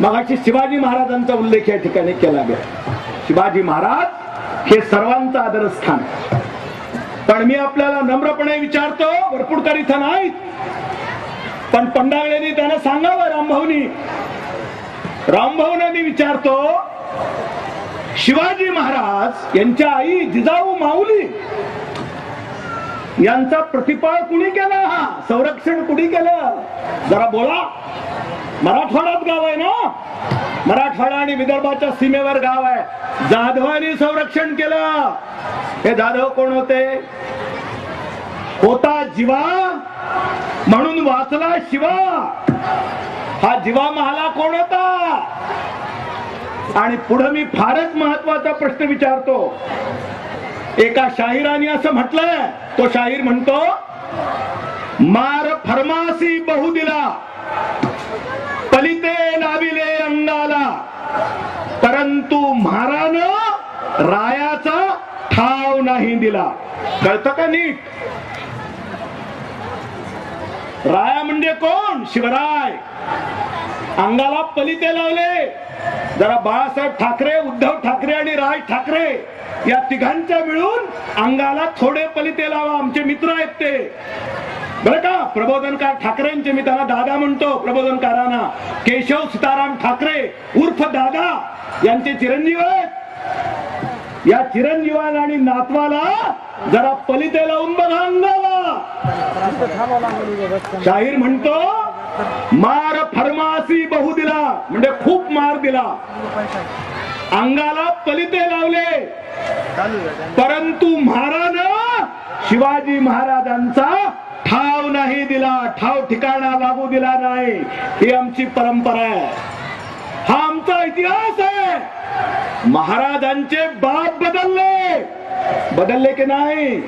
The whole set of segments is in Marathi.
मगाशी शिवाजी महाराजांचा उल्लेख या ठिकाणी केला गेला. शिवाजी महाराज हे सर्वांचं आदरस्थान पण मी आपल्याला नम्रपणे विचारतो वरपुडकर इथं नाहीत. पण पंडागळेनी त्यांना सांगावं रामभाऊनी. रामभाऊने मी विचारतो शिवाजी महाराज यांच्या आई जिजाऊ माऊली यांचा प्रतिपाळ कुणी केला? हा संरक्षण कुणी केलं? जरा बोला. मराठवाड्यात गाव आहे ना? मराठवाडा आणि विदर्भाच्या सीमेवर गाव आहे. जाधवानी संरक्षण केलं. हे जाधव कोण होते? होता जीवा म्हणून वाचला शिवा. हा जीवा महाला कोण होता? आणि पुढे मी फारच महत्त्वाचा प्रश्न विचारतो. एका शाहिराने असं म्हटलंय तो शाहीर म्हणतो मार फरमासी बहु दिला पलिते नाविले अंगाला परंतु महारानं रायाचा ठाव दिला. कळतं का नीट? राया म्हणजे कोण? शिवराय. अंगाला पलिते लावले. जरा बाळासाहेब ठाकरे उद्धव ठाकरे आणि राज ठाकरे या तिघांच्या मिळून अंगाला थोडे पलिते लावा. आमचे मित्र आहेत ते. बरं का? प्रबोधनकार ठाकरेंचे मी त्यांना दादा म्हणतो प्रबोधनकारांना. केशव सीताराम ठाकरे उर्फ दादा यांचे चिरंजीव आहेत. या चिरंजीवाला आणि नातवाला जरा पलिते लावून बघा अंगाला. शाहीर म्हणतो मार फरमासी बहु दिला. म्हणजे खूप मार दिला. अंगाला पलिते लावले. परंतु महाराज शिवाजी महाराजांचा ठाव नाही दिला. ठाव ठिकाणा लागू दिला नाही. ही आमची परंपरा आहे. हा आमचा इतिहास आहे. महाराजांचे बाप बदलले. बदलले की नाही?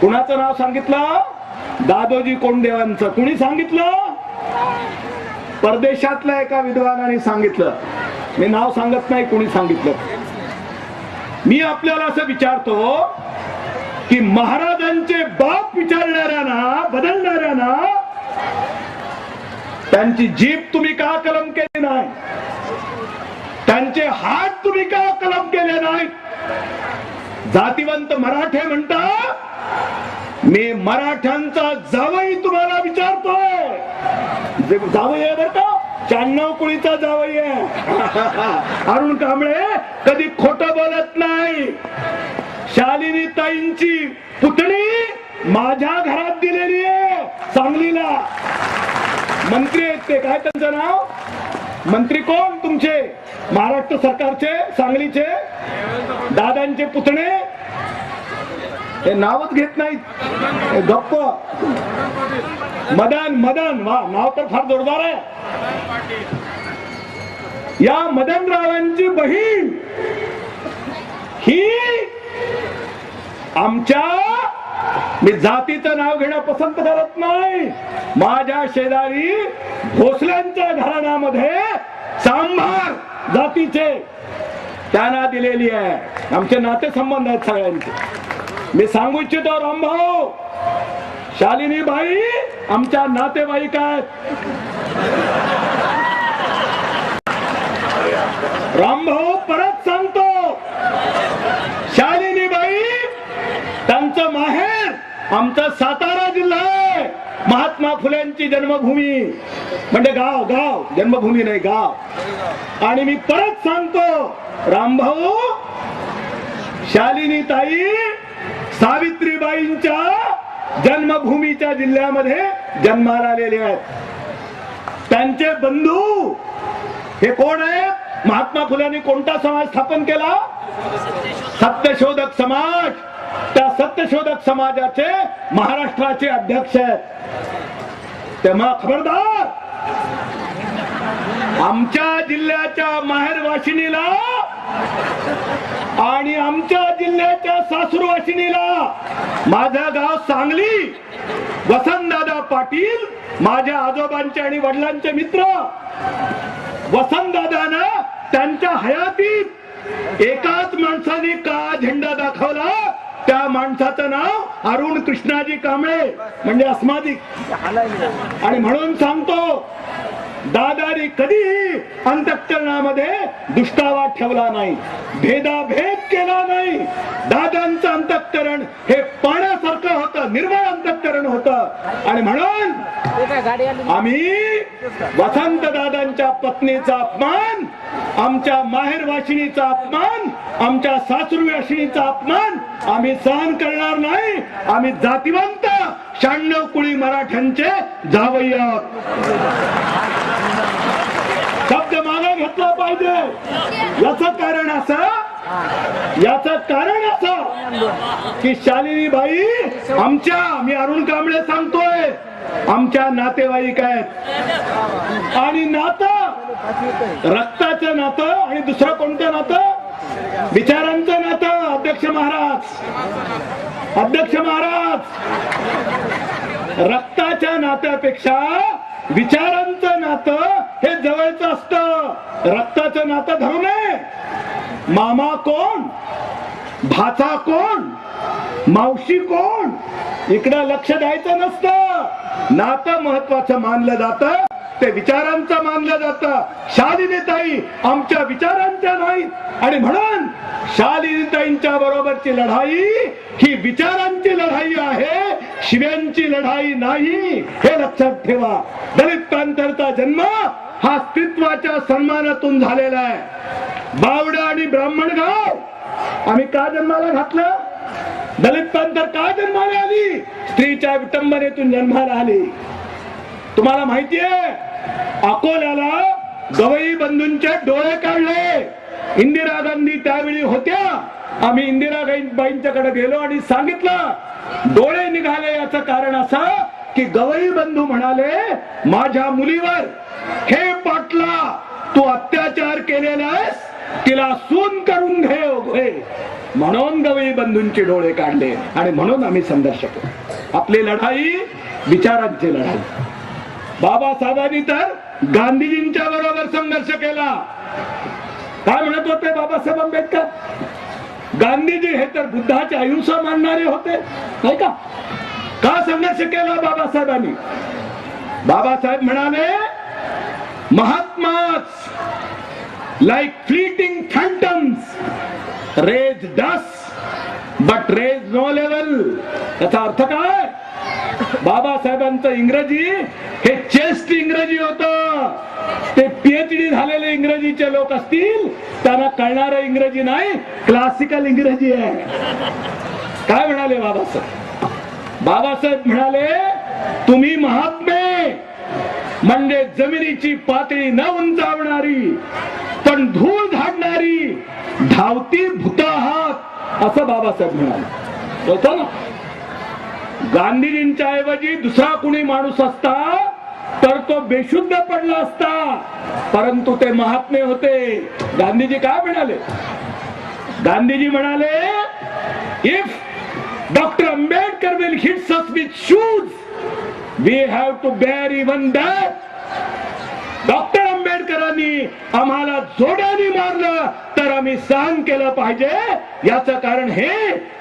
कुणाचं नाव सांगितलं? दादोजी कोंडदेवांचं कुणी सांगितलं? परदेशातल्या एका विद्वानाने सांगितलं. मी नाव सांगत नाही कुणी सांगितलं. मी आपल्याला असं विचारतो की महाराजांचे बाप विचारणाऱ्यांना बदलणाऱ्यांना त्यांची जीप तुम्ही का कलम केली नाही? त्यांचे हात तुम्ही का कलम केले नाही जातीवंत मराठे म्हणता मी मराठ्यांचा जावई तुम्हाला विचारतोय. जावई आहे बर का? शहाण्णव कुळीचा जावई आहे. अरुण कांबळे कधी खोट बोलत नाही. शालिनी ताईंची पुतणी माझ्या घरात दिलेली आहे सांगलीला. मंत्री आहेत ते. काय त्यांचं नाव? मंत्री कोण? तुमचे महाराष्ट्र सरकारचे सांगलीचे दादांचे पुतणे? हे नावच घेत नाहीत. गप्प. मदन मदन. वा नाव तर फार जोरदार आहे. या मदनरावांची बहीण ही आमच्या मी जातीचं नाव घेणं पसंत करत नाही. माझ्या शेजारी भोसल्यांच्या घराण्यामध्ये सांभार जातीचे त्यांना दिलेली आहे. आमचे नातेसंबंध आहेत सगळ्यांचे. मी सांगू इच्छितो रामभाऊ. शालिनी बाई आमच्या नातेवाईक आहेत. रामभाऊ परत सांगतो शालिनी बाई त्यांचं माहेर आमचा सातारा जिल्हा आहे. महात्मा फुल्यांची जन्मभूमी. म्हणजे गाव गाव. जन्मभूमी नाही गाव. आणि मी परत सांगतो रामभाऊ शालिनी ताई सावित्रीबाईंच्या जन्मभूमीच्या जिल्ह्यामध्ये जन्माला आलेले आहेत. त्यांचे बंधू हे कोण आहेत महात्मा फुल्यांनी कोणता समाज स्थापन केला? सत्यशोधक समाज. त्या सत्यशोधक समाजाचे महाराष्ट्राचे अध्यक्ष आहेत. तेव्हा खबरदार आमच्या जिल्ह्याच्या माहेर वाशिनीला आणि आमच्या जिल्ह्याच्या सासूर वाशिनीला माझं गाव सांगली वसंतदादा पाटील माझ्या आजोबांचे आणि वडिलांचे मित्र वसंतदादानं त्यांच्या हयातीत एकाच माणसाने का झेंडा दाखवला. त्या माणसाचं नाव अरुण कृष्णाजी कांबळे म्हणजे अस्मादिक. आणि म्हणून सांगतो दादानी कधीही अंतःकरणामध्ये दुष्टावा ठेवला नाही भेदाभेद केला नाही. दादांचं अंतःकरण हे पाण्यासारखं होतं निर्मळ अंतःकरण होतं. आणि म्हणून आम्ही वसंत दादांच्या पत्नीचा अपमान आमच्या माहेर वाशिणीचा अपमान आमच्या सासरू वाशिणीचा अपमान आम्ही सहन करणार नाही. आम्ही जातीवंत शहाण्णव कुळी मराठ्यांचे जावई आहोत घेतला पाहिजे याच कारण असं याच कारण असं की शालिनी बाई आमच्या मी अरुण कांबळे सांगतोय आमच्या नातेवाईक आहेत. आणि नातं रक्ताचं नातं आणि दुसरं कोणतं नातं? विचारांचं नातं अध्यक्ष महाराज. अध्यक्ष महाराज रक्ताच्या नात्यापेक्षा विचारांचं नातं रक्ताचं नातं धरू नये मामा कोण? भाचा कोण? मावशी कोण? इकडं लक्ष द्यायचं नसतं. नातं महत्वाचं मानलं जातं. ते विचारांचं मानलं जातं. शालिनीताई आमच्या विचारांच्या नाही आणि म्हणून शालिनीताईंच्या बरोबरची लढाई ही विचारांची लढाई आहे. शिव्यांची लढाई नाही. हे लक्षात ठेवा. दलित प्रांतरचा जन्म हा अस्तित्वाच्या सन्मानातून झालेला आहे. बावडा आणि ब्राह्मण गाव. आम्ही का जन्माला घातलं? दलित प्रांतर का जन्माला आली? स्त्रीच्या विटंबनेतून जन्माला आली. तुम्हाला माहितीये अकोल्याला गवई बंधूंचे डोळे काढले. इंदिरा गांधी त्यावेळी होत्या. आम्ही इंदिरा बाईंच्याकडे गेलो आणि सांगितलं डोळे निघाले याचं कारण असं की गवई बंधू म्हणाले माझ्या मुलीवर हे पाटला तू अत्याचार केलेलास तिला सून करून घे म्हणून गवई बंधूंचे डोळे काढले आणि म्हणून आम्ही संघर्ष आपली लढाई विचारांची लढाई. बाबासाहेबांनी तर गांधीजींच्या बरोबर संघर्ष केला. काय म्हणत होते बाबासाहेब आंबेडकर? गांधीजी हे तर बुद्धाची अहिंसा मानणारे होते नाही का? का संघर्ष केला बाबासाहेबांनी? बाबासाहेब म्हणाले Mahatmas, like fleeting phantoms, raise dust but raise no level याचा अर्थ काय? बाबासाहेबांचं इंग्रजी हे चेस्ट इंग्रजी होत. ते पीएचडी झालेले इंग्रजीचे लोक असतील त्यांना कळणार इंग्रजी नाही क्लासिकल इंग्रजी आहे. काय म्हणाले बाबासाहेब? बाबासाहेब म्हणाले तुम्ही महात्मा म्हणजे जमिनीची पातळी न उंचावणारी पण धूळ झाडणारी धावती भूत आहात असं बाबासाहेब म्हणाले. होत ना? गांधीजींच्या ऐवजी दुसरा कुणी माणूस असता तर तो बेशुद्ध पडला असता. परंतु ते महात्मे होते. गांधीजी काय म्हणाले? गांधीजी म्हणाले if doctor Ambedkar will hits us with shoes we have to bear even that doctor आंबेडकरांनी आम्हाला जोड्याने मारलं तर आम्ही सहन केलं पाहिजे. याचं कारण हे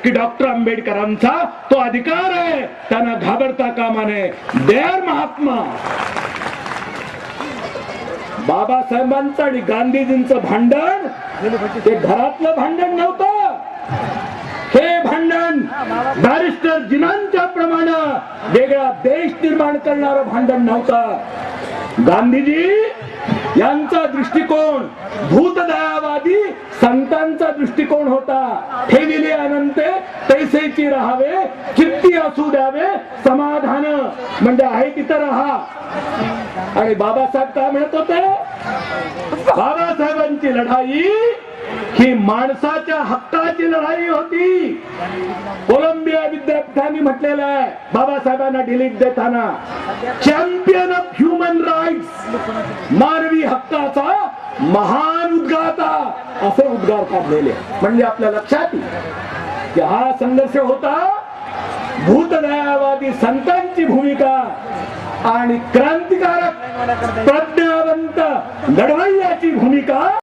की डॉक्टर आंबेडकरांचा तो अधिकार आहे. त्यांना घाबरता कामा नये. देअर महात्मा. बाबासाहेबांचं आणि गांधीजींचं भांडण ते घरातलं भांडण नव्हतं. बॅरिस्टर जिनांच्या प्रमाणे वेगळा देश निर्माण करणार भांडण नव्हता. गांधीजी यांचा दृष्टिकोन भूतदयावादी संतांचा दृष्टिकोन होता. ठेविले अनंते पैसेची राहावे किती असू द्यावे समाधान म्हणजे आहे तिथं राहा. आणि बाबासाहेब काय म्हणत होते? बाबासाहेबांची लढाई ही माणसाच्या हक्काची लढाई होती. कोलंबिया विद्यापीठाने म्हटलेलं आहे बाबासाहेबांना डिलीट देताना चॅम्पियन ऑफ ह्युमन राईट्स मानवी हक्काचा महान उद्गाता असे उद्गार काढलेले म्हणजे आपल्या लक्षात येईल की हा संघर्ष होता भूतदयावादी संतांची भूमिका आणि क्रांतिकारक प्रज्ञावंत लढवय्याची भूमिका